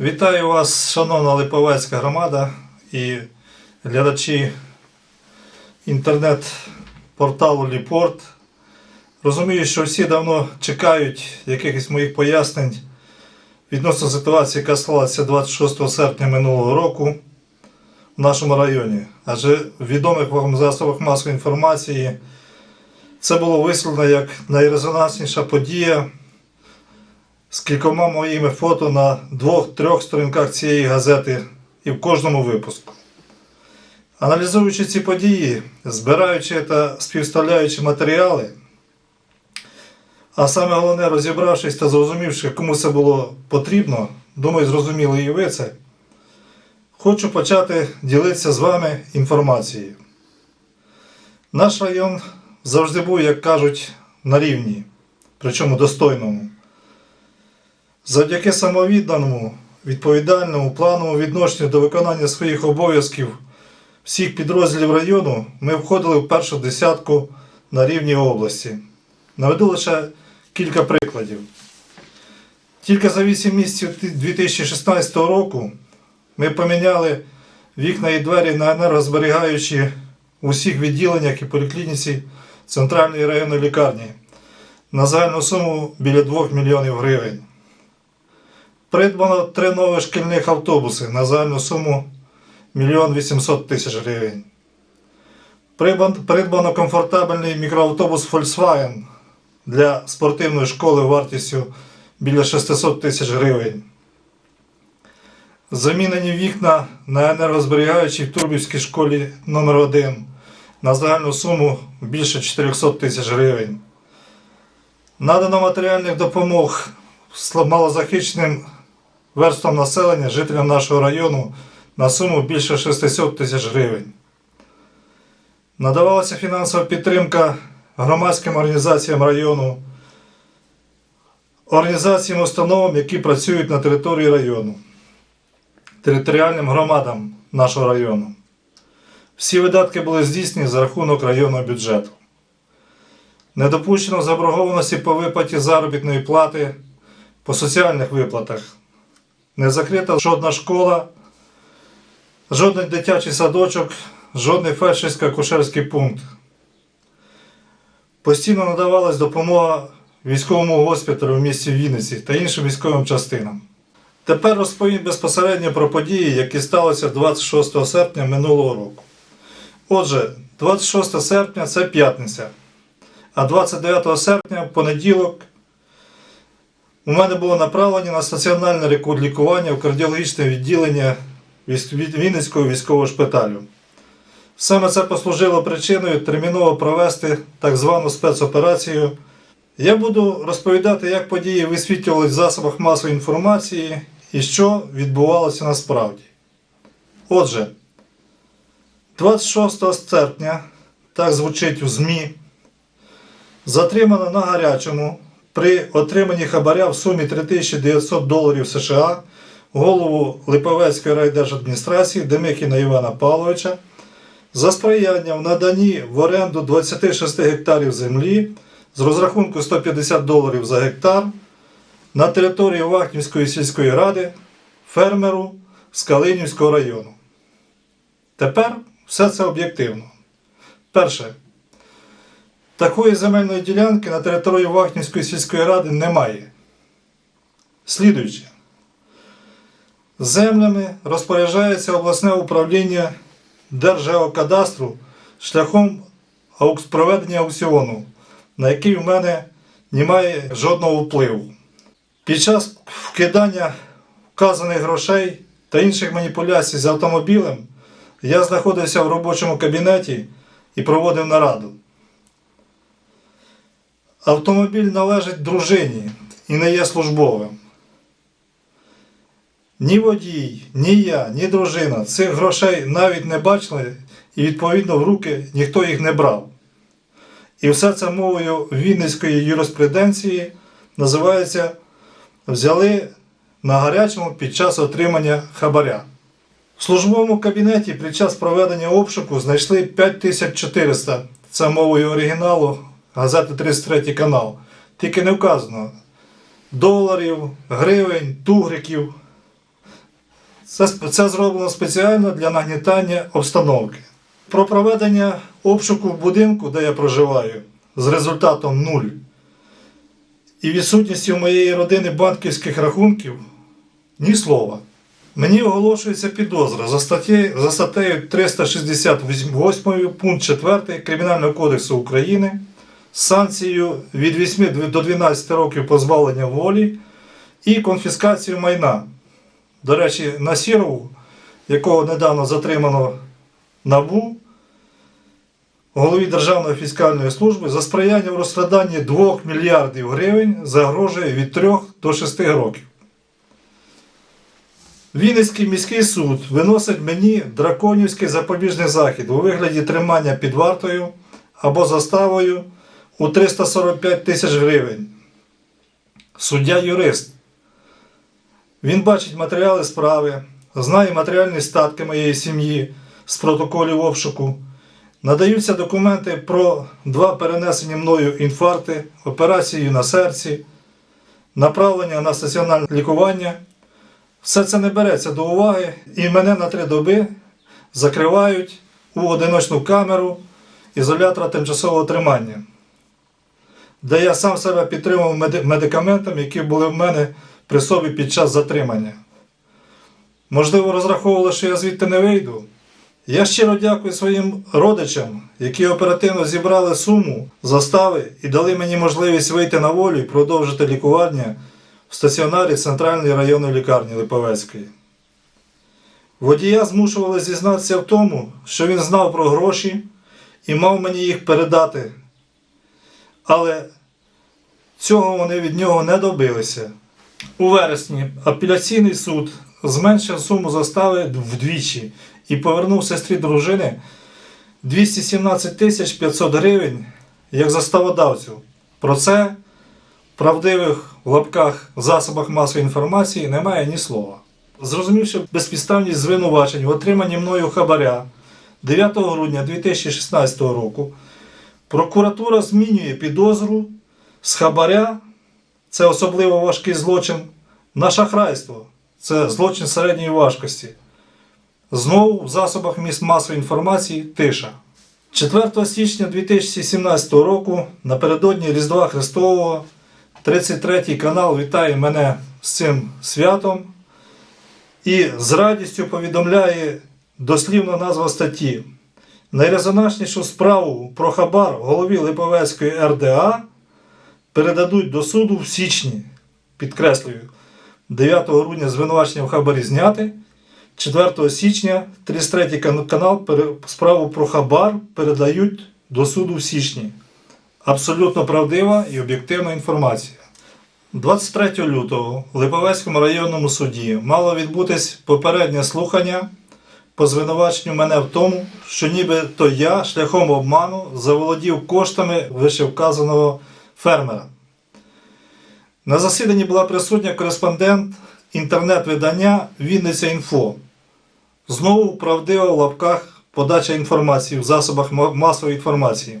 Вітаю вас, шановна Липовецька громада і глядачі інтернет-порталу Ліпорт. Розумію, що всі давно чекають якихось моїх пояснень відносно ситуації, яка склалася 26 серпня минулого року в нашому районі. Адже в відомих вам засобах масової інформації це було висловлено як найрезонансніша подія з кількома моїми фото на двох-трьох сторінках цієї газети і в кожному випуску. Аналізуючи ці події, збираючи та співставляючи матеріали, а саме головне розібравшись та зрозумівши, кому це було потрібно, думаю, зрозуміли і ви це, хочу почати ділитися з вами інформацією. Наш район завжди був, як кажуть, на рівні, причому достойному. Завдяки самовідданому, відповідальному плановому відношенню до виконання своїх обов'язків всіх підрозділів району ми входили в першу десятку на рівні області. Наведу лише кілька прикладів. Тільки за 8 місяців 2016 року ми поміняли вікна і двері на енергозберігаючі в усіх відділеннях і поліклініці центральної районної лікарні на загальну суму біля 2 мільйонів гривень. Придбано три нові шкільних автобуси на загальну суму 1 800 тисяч гривень. Придбано комфортабельний мікроавтобус Volkswagen для спортивної школи вартістю біля 600 тисяч гривень. Замінені вікна на енергозберігаючій Турбівській школі номер 1 на загальну суму більше 400 тисяч гривень. Надано матеріальних допомог малозахищеним верствам населення, жителям нашого району на суму більше 600 тисяч гривень. Надавалася фінансова підтримка громадським організаціям району, організаціям установам, які працюють на території району, територіальним громадам нашого району. Всі видатки були здійснені за рахунок районного бюджету. Не допущено заборгованості по виплаті заробітної плати по соціальних виплатах. Не закрита жодна школа, жоден дитячий садочок, жодний фельдшерсько-акушерський пункт. Постійно надавалась допомога військовому госпіталю в місті Вінниці та іншим військовим частинам. Тепер розповім безпосередньо про події, які сталися 26 серпня минулого року. Отже, 26 серпня це п'ятниця, а 29 серпня понеділок у мене було направлення на стаціонарне лікування в кардіологічне відділення Вінницького військового шпиталю. Саме це послужило причиною терміново провести так звану спецоперацію. Я буду розповідати, як події висвітлювалися в засобах масової інформації і що відбувалося насправді. Отже, 26 серпня, так звучить у ЗМІ, затримано на гарячому при отриманні хабаря в сумі 3900 доларів США голову Липовецької райдержадміністрації Демикіна Івана Павловича за сприяння в наданні в оренду 26 гектарів землі з розрахунку 150 доларів за гектар на території Вахнівської сільської ради фермеру з Калинівського району. Тепер все це об'єктивно. Перше. Такої земельної ділянки на території Вахнівської сільської ради немає. Слідуюче. Землями розпоряджається обласне управління Держгеокадастру шляхом проведення аукціону, на який в мене немає жодного впливу. Під час вкидання вказаних грошей та інших маніпуляцій з автомобілем я знаходився в робочому кабінеті і проводив нараду. Автомобіль належить дружині і не є службовим. Ні водій, ні я, ні дружина цих грошей навіть не бачили, і відповідно в руки ніхто їх не брав. І все це мовою Вінницької юриспруденції називається взяли на гарячому під час отримання хабаря. В службовому кабінеті під час проведення обшуку знайшли 5400, це мовою оригіналу газети 33 канал. Тільки не вказано доларів, гривень, тугриків. Це, це зроблено спеціально для нагнітання обстановки. Про проведення обшуку в будинку, де я проживаю, з результатом 0 і відсутністю моєї родини банківських рахунків ні слова. Мені оголошується підозра за статтею, за статтею 368 пункт 4 Кримінального кодексу України з санкцією від 8 до 12 років позбавлення волі і конфіскацію майна. До речі, Насірову, якого недавно затримано НАБУ, голові Державної фіскальної служби, за сприяння в розкраданні 2 мільярдів гривень загрожує від 3 до 6 років. Вінницький міський суд виносить мені драконівський запобіжний захід у вигляді тримання під вартою або заставою у 345 тисяч гривень. Суддя юрист. Він бачить матеріали справи, знає матеріальні статки моєї сім'ї з протоколів обшуку. Надаються документи про два перенесені мною інфаркти, операцію на серці, направлення на стаціонарне лікування. Все це не береться до уваги, і мене на три доби закривають у одиночну камеру ізолятора тимчасового тримання, де я сам себе підтримував медикаментами, які були в мене при собі під час затримання. Можливо, розраховували, що я звідти не вийду. Я щиро дякую своїм родичам, які оперативно зібрали суму, застави і дали мені можливість вийти на волю і продовжити лікування в стаціонарі Центральної районної лікарні Липовецької. Водія змушували зізнатися в тому, що він знав про гроші і мав мені їх передати. Але цього вони від нього не добилися. У вересні апеляційний суд зменшив суму застави вдвічі і повернув сестрі дружини 217 тисяч 500 гривень як заставодавцю. Про це в правдивих в лапках засобах масової інформації немає ні слова. Зрозумівши безпідставність звинувачень в отриманні мною хабаря 9 грудня 2016 року, прокуратура змінює підозру з хабаря це особливо важкий злочин, на шахрайство це злочин середньої важкості. Знову в засобах міст масової інформації тиша. 4 січня 2017 року, напередодні Різдва Христового, 33 канал вітає мене з цим святом і з радістю повідомляє дослівна назва статті. Найрезонанснішу справу про хабар голові Липовецької РДА передадуть до суду в січні. Підкреслюю, 9 грудня звинувачення в хабарі зняти. 4 січня 33 канал справу про хабар передають до суду в січні. Абсолютно правдива і об'єктивна інформація. 23 лютого в Липовецькому районному суді мало відбутись попереднє слухання по звинуваченню мене в тому, що нібито я шляхом обману заволодів коштами вищевказаного фермера. На засіданні була присутня кореспондент інтернет-видання Вінниця Інфо. Знову правдива в лапках подача інформації в засобах масової інформації.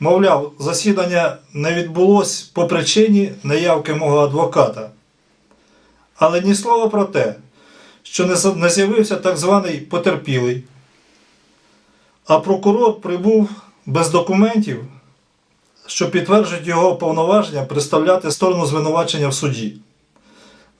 Мовляв, засідання не відбулось по причині неявки мого адвоката. Але ні слова про те, що не з'явився так званий потерпілий, а прокурор прибув без документів, що підтверджують його повноваження представляти сторону звинувачення в суді.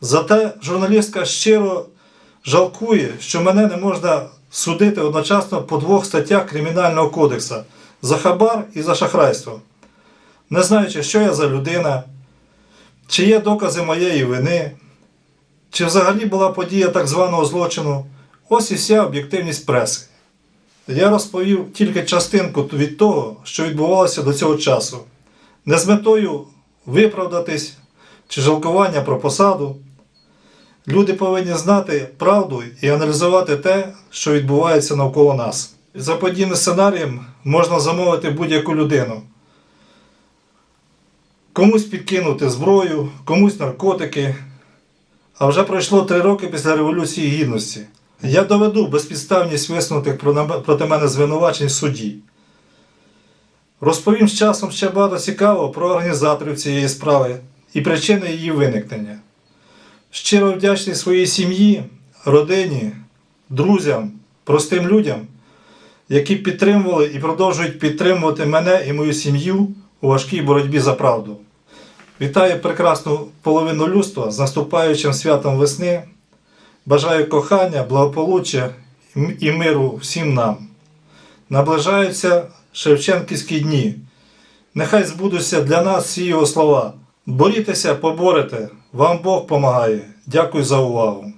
Зате журналістка щиро жалкує, що мене не можна судити одночасно по двох статтях Кримінального кодексу за хабар і за шахрайство. Не знаючи, що я за людина, чи є докази моєї вини, чи взагалі була подія так званого злочину, ось і вся об'єктивність преси. Я розповів тільки частинку від того, що відбувалося до цього часу, не з метою виправдатись чи жалкування про посаду. Люди повинні знати правду і аналізувати те, що відбувається навколо нас. За подібним сценарієм можна замовити будь-яку людину. Комусь підкинути зброю, комусь наркотики. А вже пройшло три роки після Революції Гідності. Я доведу безпідставність висунутих проти мене звинувачень в суді. Розповім з часом ще багато цікавого про організаторів цієї справи і причини її виникнення. Щиро вдячний своїй сім'ї, родині, друзям, простим людям, які підтримували і продовжують підтримувати мене і мою сім'ю у важкій боротьбі за правду. Вітаю прекрасну половину людства з наступаючим святом весни. Бажаю кохання, благополуччя і миру всім нам. Наближаються Шевченківські дні. Нехай збудуться для нас всі його слова. Борітеся, поборете, вам Бог помагає. Дякую за увагу.